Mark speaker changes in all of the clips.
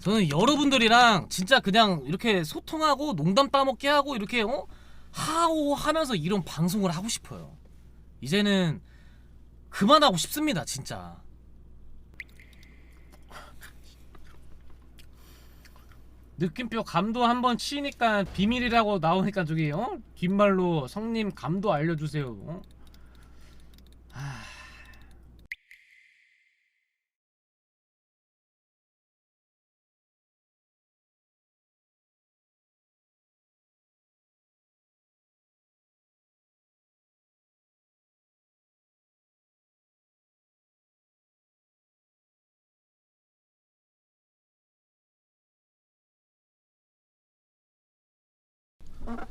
Speaker 1: 저는 여러분들이랑 진짜 그냥 이렇게 소통하고 농담 따먹게 하고 이렇게 어? 하오 하면서 이런 방송을 하고 싶어요. 이제는 그만하고 싶습니다, 진짜. 느낌표 감도 한번 치니까 비밀이라고 나오니까 저기 어? 뒷말로 성님 감도 알려주세요. 어?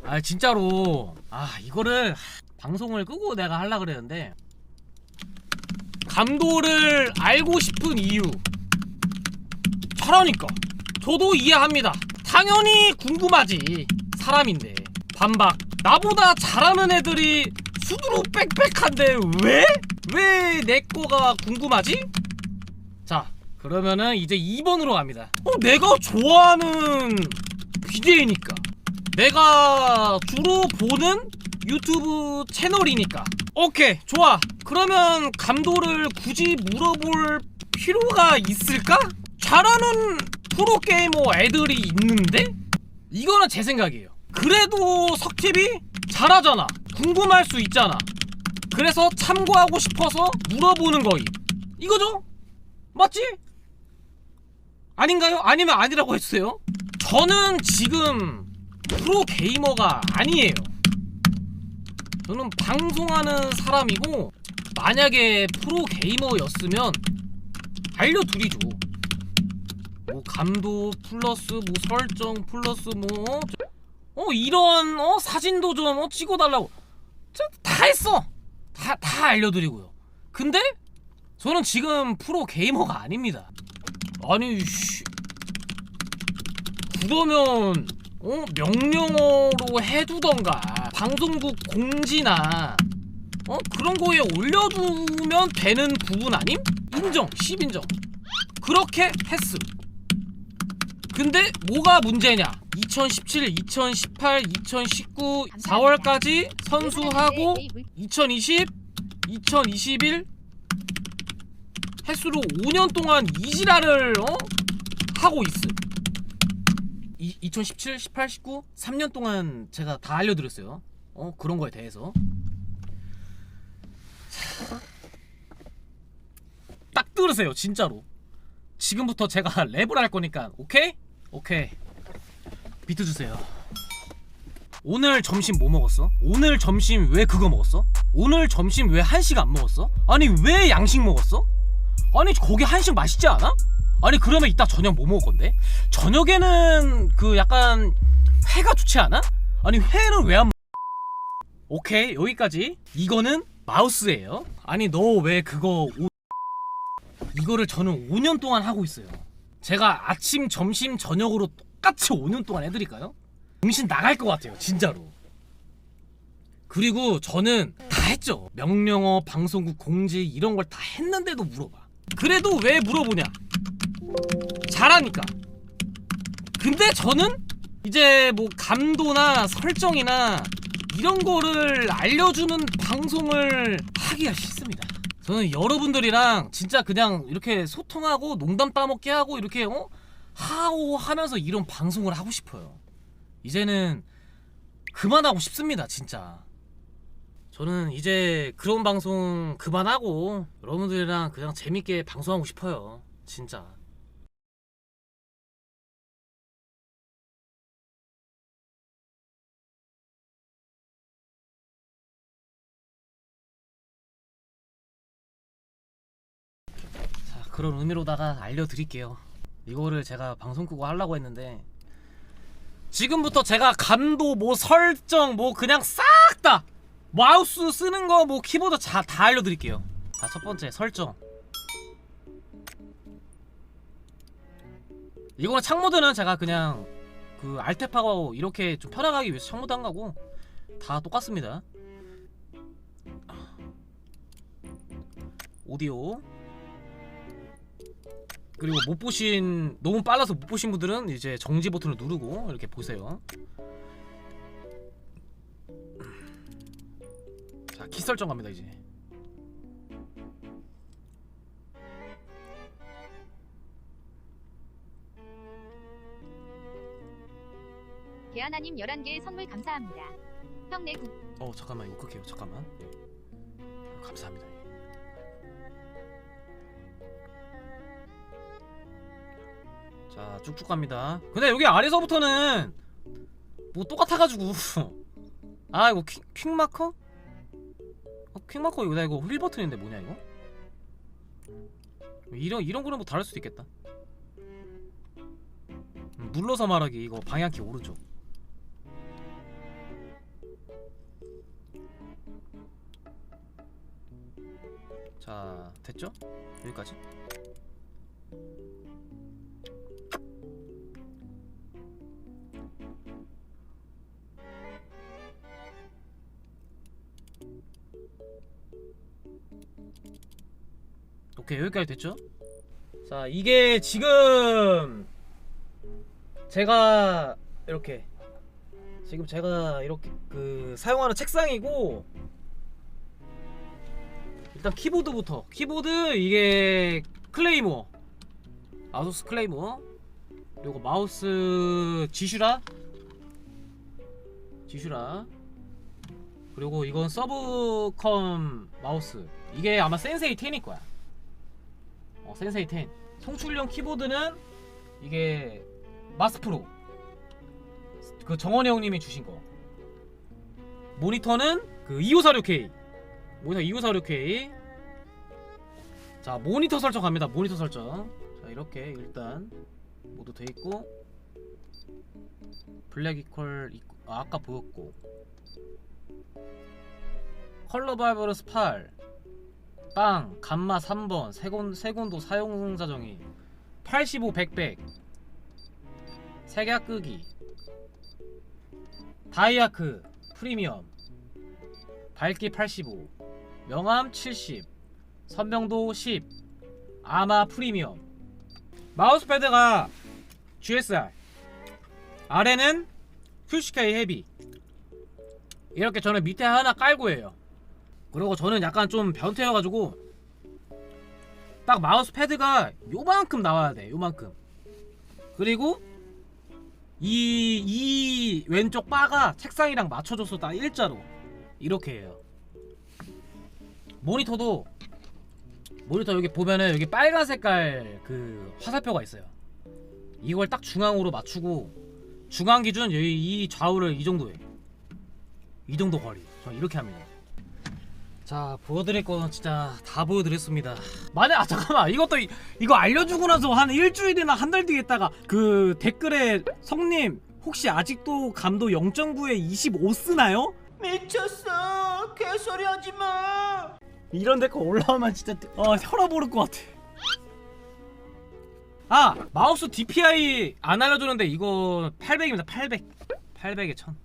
Speaker 1: 아 진짜로. 아 이거를 하, 방송을 끄고 내가 하려 그랬는데. 감도를 알고 싶은 이유. 잘하니까. 저도 이해합니다. 당연히 궁금하지. 사람인데. 반박. 나보다 잘하는 애들이 수두로 빽빽한데 왜? 왜 내 거가 궁금하지? 자 그러면은 이제 2번으로 갑니다. 어 내가 좋아하는 BJ니까 내가 주로 보는 유튜브 채널이니까 오케이 좋아 그러면 감도를 굳이 물어볼 필요가 있을까? 잘하는 프로게이머 애들이 있는데? 이거는 제 생각이에요 그래도 석tip이 잘하잖아 궁금할 수 있잖아 그래서 참고하고 싶어서 물어보는 거임 이거죠? 맞지? 아닌가요? 아니면 아니라고 해주세요 저는 지금 프로 게이머가 아니에요. 저는 방송하는 사람이고 만약에 프로 게이머였으면 알려드리죠. 뭐 감도 플러스 뭐 설정 플러스 뭐 어 이런 어 사진도 좀 어, 찍어달라고 저, 다 했어. 다 다 알려드리고요. 근데 저는 지금 프로 게이머가 아닙니다. 아니 씨. 그러면 어, 명령어로 해두던가 방송국 공지나 어? 그런 거에 올려두면 되는 부분 아님? 인정 10인정. 그렇게 했음. 근데 뭐가 문제냐? 2017, 2018, 2019 4월까지 선수하고 2020, 2021 횟수로 5년 동안 이지랄을 어? 하고 있음 이, 2017, 18, 19 3년 동안 제가 다 알려드렸어요. 어 그런 거에 대해서 딱 들으세요 진짜로. 지금부터 제가 랩을 할 거니까 오케이? 오케이. 비트 주세요. 오늘 점심 뭐 먹었어? 오늘 점심 왜 그거 먹었어? 오늘 점심 왜 한식 안 먹었어? 아니 왜 양식 먹었어? 아니 거기 한식 맛있지 않아? 아니 그러면 이따 저녁 뭐 먹을 건데? 저녁에는 그 약간 회가 좋지 않아? 아니 회는 왜안 먹... 오케이 여기까지. 이거는 마우스예요. 아니 너 왜 그거 오... 이거를 저는 5년 동안 하고 있어요. 제가 아침 점심 저녁으로 똑같이 5년 동안 해드릴까요? 정신 나갈 것 같아요 진짜로. 그리고 저는 다 했죠. 명령어 방송국 공지 이런 걸 다 했는데도 물어봐. 그래도 왜 물어보냐 잘하니까. 근데 저는 이제 뭐 감도나 설정이나 이런 거를 알려주는 방송을 하기가 싫습니다. 저는 여러분들이랑 진짜 그냥 이렇게 소통하고 농담 따먹게 하고 이렇게 어? 하오 하면서 이런 방송을 하고 싶어요. 이제는 그만하고 싶습니다, 진짜. 저는 이제 그런 방송 그만하고 여러분들이랑 그냥 재밌게 방송하고 싶어요. 진짜. 그런 의미로다가 알려드릴게요. 이거를 제가 방송 끄고 하려고 했는데 지금부터 제가 감도 뭐 설정 뭐 그냥 싹 다 마우스 쓰는 거 뭐 키보드 자, 다 알려드릴게요. 자, 첫 번째 설정. 이거는 창모드는 제가 그냥 그 알탭하고 이렇게 좀 편하게 위해서 창모드 한 거고 다 똑같습니다. 오디오 그리고 못 보신 너무 빨라서 못 보신 분들은 이제 정지 버튼을 누르고 이렇게 보세요. 자, 키 설정 갑니다 이제.
Speaker 2: 개하나님 11개의 선물 감사합니다. 형내
Speaker 1: 국어 잠깐만 이거 끌게요 잠깐만 예. 감사합니다 자 쭉쭉 갑니다 근데 여기 아래서부터는 뭐 똑같아가지고 아 이거 퀵, 퀵마커? 어, 퀵마커 이거 나 이거 휠 버튼인데 뭐냐 이거? 이런 이런 거는 뭐 다를 수도 있겠다 음, 눌러서 말하기 이거 방향키 오른쪽 자 됐죠? 여기까지 오케이 여기까지 됐죠? 자 이게 지금 제가 이렇게 지금 제가 이렇게 그 사용하는 책상이고 일단 키보드부터 키보드 이게 클레이모 아소스 클레이모 그리고 마우스 지슈라 지슈라 그리고 이건 서브컴 마우스 이게 아마 센세이 10일 거야 어 센세이 10 송출용 키보드는 이게 마스프로. 그 정원이 형님이 주신 거. 모니터는 그 2546K 모니터 2546K 자 모니터 설정 갑니다. 모니터 설정. 자 이렇게 일단 모두 돼 있고. 블랙 이퀄 있고 아, 아까 보였고. 컬러 바이버러스 8 빵 감마 3번 세곤, 세곤도 사용자 정의. 85 100 색약 끄기 다이아크 프리미엄. 밝기 85 명암 70 선명도 10 아마 프리미엄. 마우스패드가 GSR 아래는 큐시케이 헤비. 이렇게 저는 밑에 하나 깔고 해요 그리고 저는 약간 좀 변태여가지고 딱 마우스 패드가 요만큼 나와야 돼 요만큼. 그리고 이, 이 왼쪽 바가 책상이랑 맞춰줘서 딱 일자로 이렇게 해요. 모니터도 모니터 여기 보면은 여기 빨간 색깔 그 화살표가 있어요. 이걸 딱 중앙으로 맞추고 중앙 기준 여기 이 좌우를 이 정도에 이 정도 거리. 저 이렇게 합니다 자 보여드릴 거는 진짜 다 보여드렸습니다. 만약 아 잠깐만. 이것도 이, 이거 알려주고 나서 한 일주일이나 한 달 뒤에 있다가 그 댓글에 성님 혹시 아직도 감도 0.9에 25 쓰나요?
Speaker 3: 미쳤어. 개소리 하지마.
Speaker 1: 이런 댓글 올라오면 진짜 어 혈압 오를 것 같아. 아 마우스 DPI 안 알려주는데 이거 800입니다. 800 800에 1000